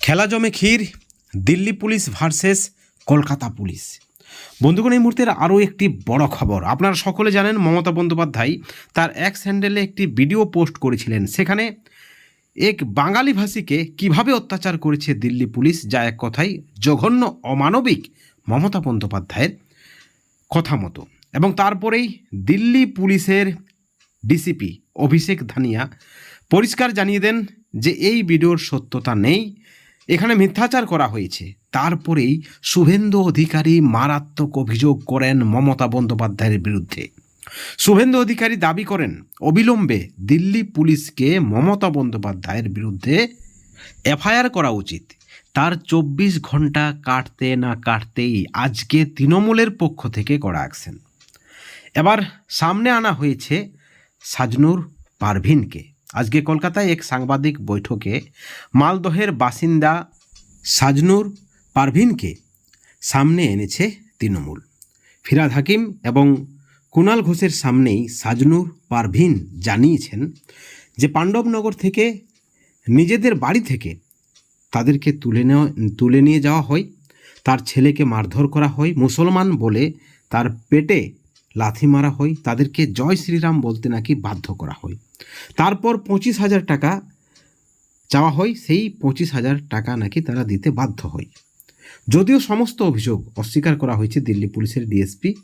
খেলা জমে ক্ষীর, Delhi police versus, Kolkata police. বন্ধুগণ, এই মুহূর্তের আরও একটি বড় খবর। আপনারা সকলে জানেন, মমতা বন্দ্যোপাধ্যায় তার এক্স হ্যান্ডেলে একটি ভিডিও পোস্ট করেছিলেন। সেখানে এক বাঙালি ভাষীকে কীভাবে অত্যাচার করেছে দিল্লি পুলিশ, যা এক কথাই জঘন্য অমানবিক মমতা বন্দ্যোপাধ্যায়ের কথা মতো। এবং তারপরেই দিল্লি পুলিশের ডিসিপি অভিষেক ধানিয়া পরিষ্কার জানিয়ে দেন যে এই ভিডিওর সত্যতা নেই। এখানে মিথ্যাচার করা হয়েছে। তারপরেই শুভেন্দু অধিকারী মারাত্মক অভিযোগ করেন মমতা বন্দ্যোপাধ্যায়ের বিরুদ্ধে। শুভেন্দু অধিকারী দাবি করেন, অবিলম্বে দিল্লি পুলিশকে মমতা বন্দ্যোপাধ্যায়ের বিরুদ্ধে এফআইআর করা উচিত। তার চব্বিশ ঘণ্টা কাটতে না কাটতেই আজকে তৃণমূলের পক্ষ থেকে করা অ্যাকশন। এবার সামনে আনা হয়েছে সাজনুর পারভিনকে। আজকে কলকাতায় এক সাংবাদিক বৈঠকে মালদহের বাসিন্দা সাজনুর পারভিনকে সামনে এনেছে তৃণমূল। ফিরাদ হাকিম এবং কুণাল ঘোষের সামনেই সাজনুর পারভিন জানিয়েছেন যে পাণ্ডবনগর থেকে নিজেদের বাড়ি থেকে তাদেরকে তুলে নেওয়া, তুলে নিয়ে যাওয়া হয়, তার ছেলেকে মারধর করা হয়, মুসলমান বলে তার পেটে লাথি মারা হয়, তাদেরকে জয় শ্রীরাম বলতে নাকি বাধ্য করা হয়। তারপর পঁচিশ হাজার টাকা চাওয়া হয়, সেই পঁচিশ হাজার টাকা নাকি তারা দিতে বাধ্য হয়। যদিও সমস্ত অভিযোগ অস্বীকার করা হয়েছে দিল্লি পুলিশের ডিএসপি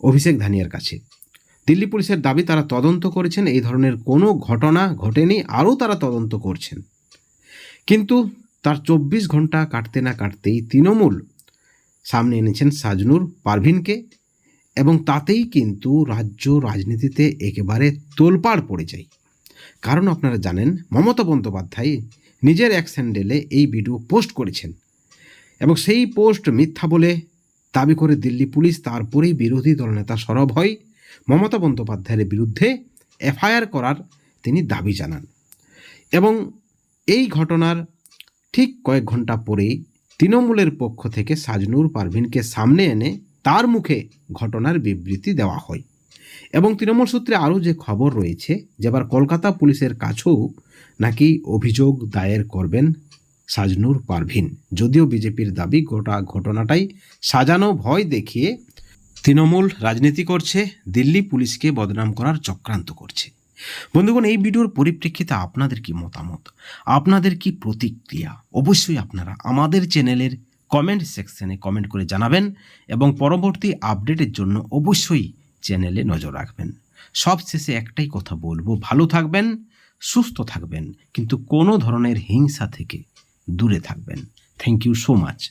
অভিষেক ধানিয়ার কাছে। দিল্লি পুলিশের দাবি, তারা তদন্ত করেছেন, এই ধরনের কোনো ঘটনা ঘটেনি, আরও তারা তদন্ত করছেন। কিন্তু তার চব্বিশ ঘণ্টা কাটতে না কাটতেই তৃণমূল সামনে এনেছেন সাজনুর পারভিনকে। এবং তাতেই কিন্তু রাজ্য রাজনীতিতে একেবারে তোলপাড় পড়ে যায়। কারণ আপনারা জানেন, মমতা বন্দ্যোপাধ্যায় নিজের এক স্যান্ডেলে এই ভিডিও পোস্ট করেছেন এবং সেই পোস্ট মিথ্যা বলে দাবি করে দিল্লি পুলিশ তারপরেই বিরোধী দলনেতা সরব হয়। মমতা বন্দ্যোপাধ্যায়ের বিরুদ্ধে এফআইআর করার তিনি দাবি জানান এবং এই ঘটনার ঠিক কয়েক ঘণ্টা পরেই তৃণমূলের পক্ষ থেকে সাজনুর পারভিনকে সামনে এনে তার মুখে ঘটনার বিবৃতি দেওয়া হয়। এবং তৃণমূল সূত্রে আরও যে খবর রয়েছে, যে এবার কলকাতা পুলিশের কাছেও নাকি অভিযোগ দায়ের করবেন সাজনুর পারভিন। যদিও বিজেপির দাবি গোটা ঘটনাটাই সাজানো ভয় দেখিয়ে তৃণমূল রাজনীতি করছে, দিল্লি পুলিশকে বদনাম করার চক্রান্ত করছে। বন্ধুগণ, এই ভিডিওর পরিপ্রেক্ষিতে আপনাদের কি মতামত? আপনাদের কি প্রতিক্রিয়া? অবশ্যই আপনারা আমাদের চ্যানেলের কমেন্ট সেকশনে কমেন্ট করে জানাবেন এবং পরবর্তী আপডেটের জন্য অবশ্যই চ্যানেলে নজর রাখবেন। সবশেষে একটাই কথা বলব, ভালো থাকবেন, সুস্থ থাকবেন, কিন্তু কোনো ধরনের হিংসা থেকে দূরে থাকবেন। Thank you so much